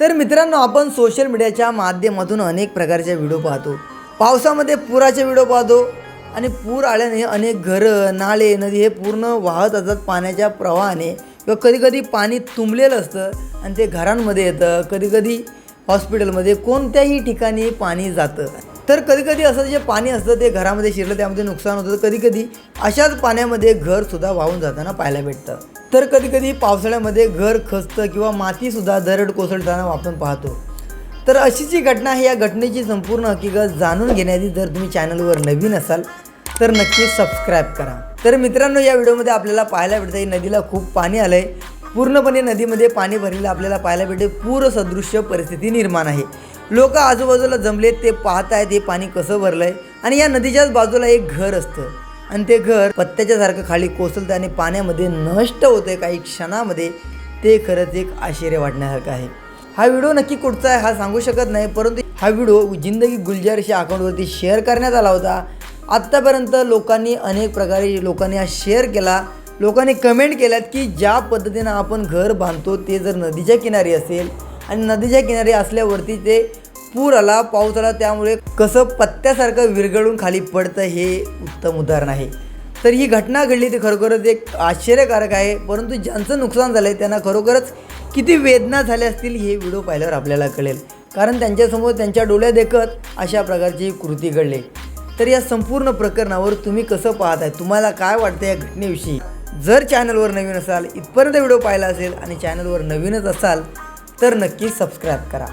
तर मित्रांनो आपण सोशल मीडियाच्या माध्यमातून अनेक प्रकारचे व्हिडिओ पाहतो. पावसामध्ये पुराचे व्हिडिओ पाहतो आणि पूर आल्याने अनेक घरं नाले नदी हे पूर्ण वाहत असतात पाण्याच्या प्रवाहाने. किंवा कधीकधी पाणी तुंबलेलं असतं आणि ते घरांमध्ये येतं. कधीकधी हॉस्पिटलमध्ये कोणत्याही ठिकाणी पाणी जातं. तर कधीकधी असं जे पाणी असतं ते घरामध्ये शिरलं त्यामध्ये नुकसान होतं तर कधीकधी अशाच पाण्यामध्ये घरसुद्धा वाहून जाताना पाहायला भेटतं. तर कधीकधी पावसाळ्यामध्ये घर खचतं किंवा मातीसुद्धा दरड कोसळताना आपण पाहतो. तर अशी जी घटना आहे या घटनेची संपूर्ण हकीकत जाणून घेण्याची जर तुम्ही चॅनलवर नवीन असाल तर नक्कीच सबस्क्राईब करा. तर मित्रांनो या व्हिडिओमध्ये आपल्याला पाहायला भेटतं की नदीला खूप पाणी आलं आहे पूर्णपणे नदीमध्ये पाणी भरलेलं आपल्याला पाहायला भेटते. पूरसदृश्य परिस्थिती निर्माण आहे. लोक आजूबाजूला जमलेत ते पाहत आहेत हे पाणी कसं भरलं आहे आणि या नदीच्याच बाजूला एक घर असतं. आणि ते घर पत्त्याच्या सारखं खाली कोसळतं आणि पाण्यामध्ये नष्ट होते काही क्षणामध्ये. ते खरंच एक आश्चर्य वाटण्यासारखं आहे. हा व्हिडिओ नक्की कुठचा आहे हा सांगू शकत नाही परंतु हा व्हिडिओ जिंदगी गुलजारच्या अकाउंटवरती शेअर करण्यात आला होता. आत्तापर्यंत लोकांनी अनेक प्रकारे लोकांनी हा शेअर केला. लोकांनी कमेंट केल्यात की ज्या पद्धतीनं आपण घर बांधतो ते जर नदीच्या किनारी असेल आणि नदीच्या किनारी असल्यावरती ते पूर आला पाऊस आला त्यामुळे कसं पत्त्यासारखं विरघळून खाली पडतं हे उत्तम उदाहरण आहे. तर ही घटना घडली ती खरोखरच एक आश्चर्यकारक आहे परंतु ज्यांचं नुकसान झालं आहे त्यांना खरोखरच किती वेदना झाल्या असतील हे व्हिडिओ पाहिल्यावर आपल्याला कळेल. कारण त्यांच्यासमोर त्यांच्या डोळ्या देखत अशा प्रकारची कृती घडली. तर या संपूर्ण प्रकरणावर तुम्ही कसं पाहत आहे तुम्हाला काय वाटतं या घटनेविषयी? जर चॅनलवर नवीन असाल इथपर्यंत व्हिडिओ पाहिला असेल आणि चॅनलवर नवीनच असाल तर नक्की सबस्क्राईब करा.